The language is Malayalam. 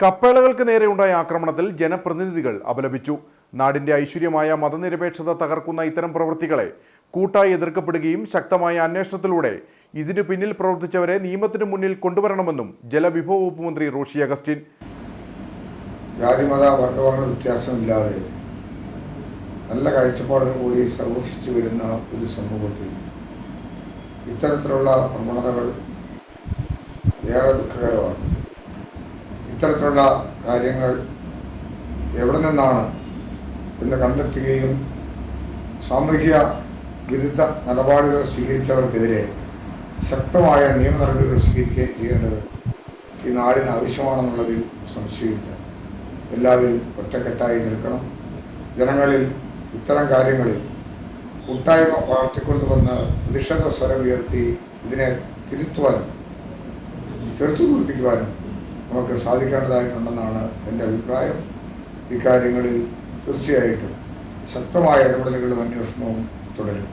കപ്പേളകൾക്ക് നേരെയുണ്ടായ ആക്രമണത്തിൽ ജനപ്രതിനിധികൾ അപലപിച്ചു. നാടിന്റെ ഐശ്വര്യമായ മതനിരപേക്ഷത തകർക്കുന്ന ഇത്തരം പ്രവൃത്തികളെ കൂട്ടായി എതിർക്കപ്പെടുകയും ശക്തമായ അന്വേഷണത്തിലൂടെ ഇതിനു പിന്നിൽ പ്രവർത്തിച്ചവരെ നിയമത്തിനു മുന്നിൽ കൊണ്ടുവരണമെന്നും ജലവിഭവ വകുപ്പ് മന്ത്രി റോഷി അഗസ്റ്റിൻ. ജാതിമത വർഗവർണ വ്യത്യാസമില്ലാതെ നല്ല കാഴ്ചപ്പാടോടു കൂടി സഹോഷിച്ചു വരുന്ന ഒരു സമൂഹത്തിൽ ഇത്തരത്തിലുള്ള പ്രവണതകൾ ഏറെ ദുഃഖകരമാണ്. ഇത്തരത്തിലുള്ള കാര്യങ്ങൾ എവിടെ നിന്നാണ് എന്ന് കണ്ടെത്തുകയും സാമൂഹിക വിരുദ്ധ നിലപാടുകൾ സ്വീകരിച്ചവർക്കെതിരെ ശക്തമായ നിയമ നടപടികൾ സ്വീകരിക്കുകയും ചെയ്യേണ്ടത് ഈ നാടിന് ആവശ്യമാണെന്നുള്ളതിൽ സംശയമില്ല. എല്ലാവരും ഒറ്റക്കെട്ടായി നിൽക്കണം. ജനങ്ങളിൽ ഇത്തരം കാര്യങ്ങളിൽ കൂട്ടായ്മ വളർത്തിക്കൊണ്ടുവന്ന് പ്രതിഷേധ സ്വരം ഉയർത്തി ഇതിനെ തിരുത്തുവാനും ചെറുത്തു തോൽപ്പിക്കുവാനും നമുക്ക് സാധിക്കേണ്ടതായിട്ടുണ്ടെന്നാണ് എന്റെ അഭിപ്രായം. ഇക്കാര്യങ്ങളിൽ തീർച്ചയായിട്ടും ശക്തമായ ഇടപെടലുകളും അന്വേഷണവും തുടരും.